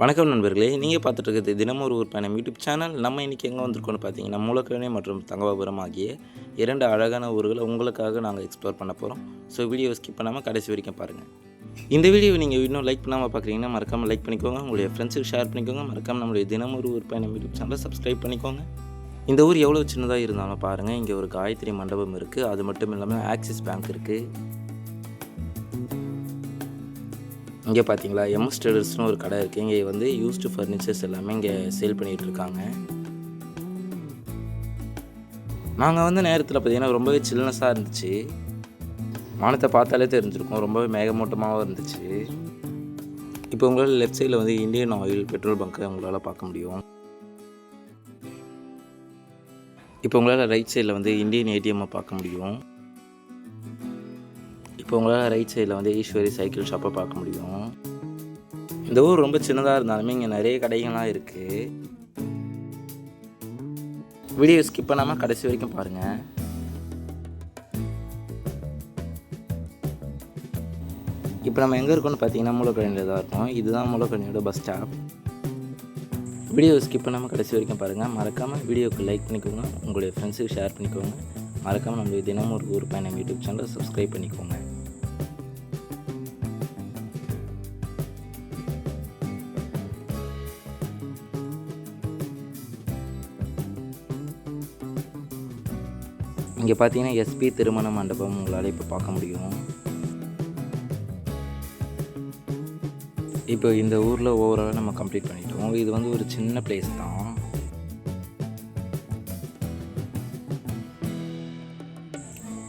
வணக்கம் நண்பர்களே நீங்கள் பார்த்துட்டு இருக்கிறது தினமும் ஒரு ஊர் பயணம் யூடியூப் சேனல். நம்ம இன்றைக்கி எங்கே வந்திருக்கோம்னு பார்த்தீங்கன்னா மூலக்கரணை மற்றும் தங்கபாபுரம் ஆகிய இரண்டு அழகான ஊர்களை உங்களுக்காக நாங்கள் எக்ஸ்ப்ளோர் பண்ண போகிறோம் ஸோ வீடியோ ஸ்கிப் பண்ணாமல் கடைசி வரைக்கும் பாருங்கள் இந்த வீடியோவை நீங்கள் இன்னும் லைக் பண்ணாமல் பார்க்குறீங்கன்னா மறக்காமல் லைக் பண்ணிக்கோங்க. உங்களுடைய ஃப்ரெண்ட்ஸுக்கு ஷேர் பண்ணிக்கோங்க. மறக்காமல் நம்மளுடைய தினமும் ஒரு ஊர் பயணம் யூடியூப் சேனலை சப்ஸ்கிரைப் பண்ணிக்கோங்க. இந்த ஊர் எவ்வளோ சின்னதாக இருந்தாலும் பாருங்கள் இங்கே ஒரு காயத்ரி மண்டபம் இருக்குது அது மட்டும் இல்லாமல் ஆக்சிஸ் பேங்க் இருக்குது இங்கே பார்த்தீங்களா எம்எஸ் ட்ரேடர்ஸ்னு ஒரு கடை இருக்குது இங்கே வந்து யூஸ்டு ஃபர்னிச்சர்ஸ் எல்லாமே இங்கே சேல் பண்ணிகிட்டு இருக்காங்க. நாங்கள் வந்து நேரத்தில் பார்த்தீங்கன்னா ரொம்பவே சில்னஸாக இருந்துச்சு. வானத்தை பார்த்தாலே தெரிஞ்சிருக்கும் ரொம்பவே மேகமூட்டமாகவும் இருந்துச்சு. இப்போ உங்களால் லெஃப்ட் சைடில் வந்து இந்தியன் ஆயில் பெட்ரோல் பங்க்கை உங்களால் பார்க்க முடியும். இப்போ உங்களால் ரைட் சைடில் வந்து இந்தியன் ஏடிஎம்மை பார்க்க முடியும். இப்போ உங்களால் ரைட் சைடில் வந்து ஈஸ்வரி சைக்கிள் ஷாப்பை பார்க்க முடியும். இந்த ஊர் ரொம்ப சின்னதாக இருந்தாலுமே இங்கே நிறைய கடைகள்லாம் இருக்குது வீடியோ ஸ்கிப் பண்ணாமல் கடைசி வரைக்கும் பாருங்கள் இப்போ நம்ம எங்கே இருக்கோம்னு பார்த்தீங்கன்னா மூலக்கணியில் தான் இருக்கோம். இதுதான் மூலக்கணியோட பஸ் ஸ்டாப் வீடியோ ஸ்கிப் பண்ணாமல் கடைசி வரைக்கும் பாருங்கள் மறக்காமல் வீடியோக்கு லைக் பண்ணிக்கோங்க. உங்களுடைய ஃப்ரெண்ட்ஸுக்கு ஷேர் பண்ணிக்கோங்க. மறக்காமல் நம்மளுடைய தினமும் ஒரு ஊர் பயணம் யூடியூப் சேனலை சப்ஸ்கிரைப் பண்ணிக்கோங்க. இங்கே பார்த்தீங்கன்னா எஸ்பி திருமண மண்டபம் உங்களால் இப்போ பார்க்க முடியும். இப்போ இந்த ஊரில் ஓவராலாக நம்ம கம்ப்ளீட் பண்ணிட்டோம். இது வந்து ஒரு சின்ன பிளேஸ் தான்.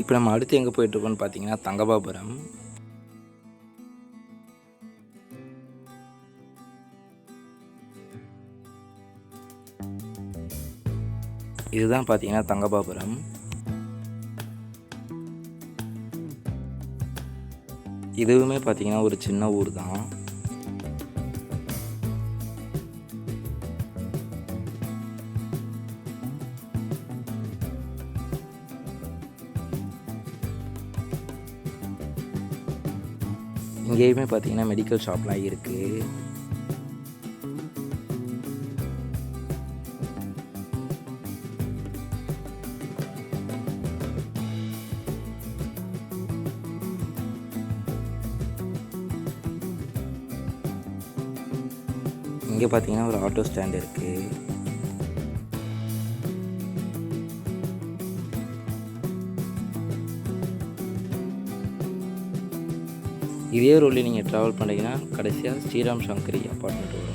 இப்போ நம்ம அடுத்து எங்கே போயிட்டுருக்கோம்னு பார்த்தீங்கன்னா தங்கபாபுரம். இதுதான் பார்த்தீங்கன்னா தங்கபாபுரம். இதுவுமே பார்த்தீங்கன்னா ஒரு சின்ன ஊர் தான். இங்கேயுமே பார்த்தீங்கன்னா மெடிக்கல் ஷாப்லாம் இருக்குது இங்கே பார்த்தீங்கன்னா ஒரு ஆட்டோ ஸ்டாண்ட் இருக்குது இதே ரோட்லேயே நீங்கள் ட்ராவல் பண்ணீங்கன்னா கடைசியாக ஸ்ரீராம் சங்கரி அப்பார்ட்மெண்ட் வரும்.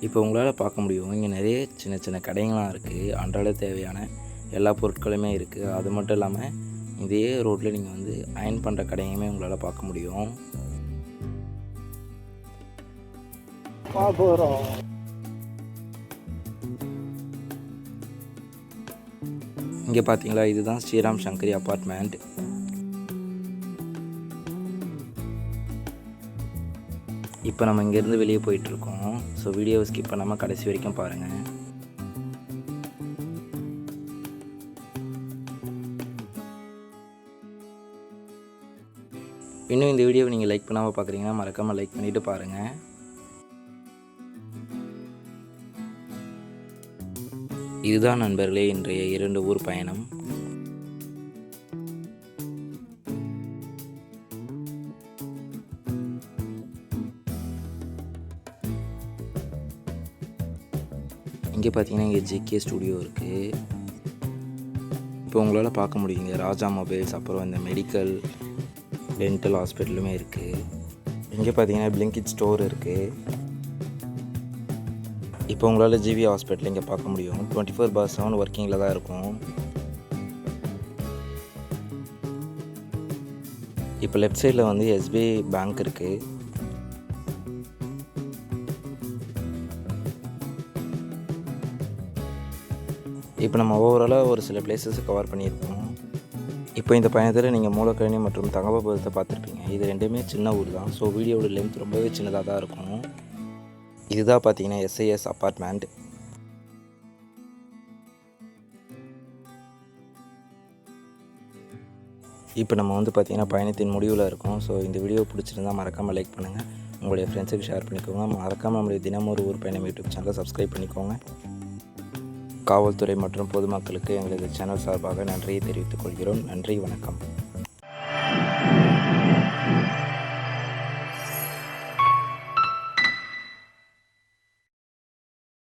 இப்போ உங்களால் பார்க்க முடியும் இங்கே நிறைய சின்ன சின்ன கடைங்களாம் இருக்குது அன்றாட தேவையான எல்லா பொருட்களுமே இருக்குது அது மட்டும் இல்லாமல் இதே ரோட்டில் நீங்கள் வந்து அயன் பண்ணுற கடையுமே உங்களால் பார்க்க முடியும். இங்கே பார்த்தீங்களா இதுதான் ஸ்ரீராம் சங்கரி அப்பார்ட்மெண்ட் இப்போ நம்ம இங்கேருந்து வெளியே போயிட்டுருக்கோம் ஸோ வீடியோவை ஸ்கிப் பண்ணாமல் கடைசி வரைக்கும் பாருங்கள் இன்னும் இந்த வீடியோவை நீங்கள் லைக் பண்ணாமல் பார்க்குறீங்கன்னா மறக்காமல் லைக் பண்ணிவிட்டு பாருங்கள் இதுதான் நண்பர்களே இன்றைய இரண்டு ஊர் பயணம். இங்கே பார்த்தீங்கன்னா இங்கே ஜிகே ஸ்டுடியோ இருக்குது இப்போ உங்களால் பார்க்க முடியுங்க ராஜா மொபைல்ஸ் அப்புறம் இந்த மெடிக்கல் டென்டல் ஹாஸ்பிட்டலுமே இருக்குது இங்கே பார்த்தீங்கன்னா பிளிங்கிட் ஸ்டோர் இருக்குது இப்போ உங்களால் ஜிவி ஹாஸ்பிட்டல் இங்கே பார்க்க முடியும். டுவெண்ட்டி ஃபோர் பார் செவன் ஒர்க்கிங்கில் தான் இருக்கும். இப்போ லெஃப்ட் சைடில் வந்து எஸ்பிஐ பேங்க் இருக்குது இப்போ நம்ம ஓவராலாக ஒரு சில பிளேசஸை கவர் பண்ணியிருக்கோம். இப்போ இந்த பயணத்தில் நீங்கள் மூலக்கழனி மற்றும் தங்கபாபுரத்தை பார்த்துருப்பீங்க. இது ரெண்டுமே சின்ன ஊர் தான். ஸோ வீடியோட லென்த் ரொம்பவே சின்னதாக தான் இருக்கும். இதுதான் பார்த்தீங்கன்னா எஸ்ஐஎஸ் அப்பார்ட்மெண்ட் இப்போ நம்ம வந்து பார்த்தீங்கன்னா பயணத்தின் முடிவில் இருக்கோம். ஸோ இந்த வீடியோ பிடிச்சிருந்தால் மறக்காமல் லைக் பண்ணுங்கள் உங்களுடைய ஃப்ரெண்ட்ஸுக்கு ஷேர் பண்ணிக்கோங்க. மறக்காமல் நம்மளுடைய தினமும் ஒரு ஊர் பயணம் யூடியூப் சேனலை சப்ஸ்கிரைப் பண்ணிக்கோங்க. காவல்துறை மற்றும் பொதுமக்களுக்கு எங்களது சேனல் சார்பாக நன்றியை தெரிவித்துக் கொள்கிறோம். நன்றி வணக்கம்.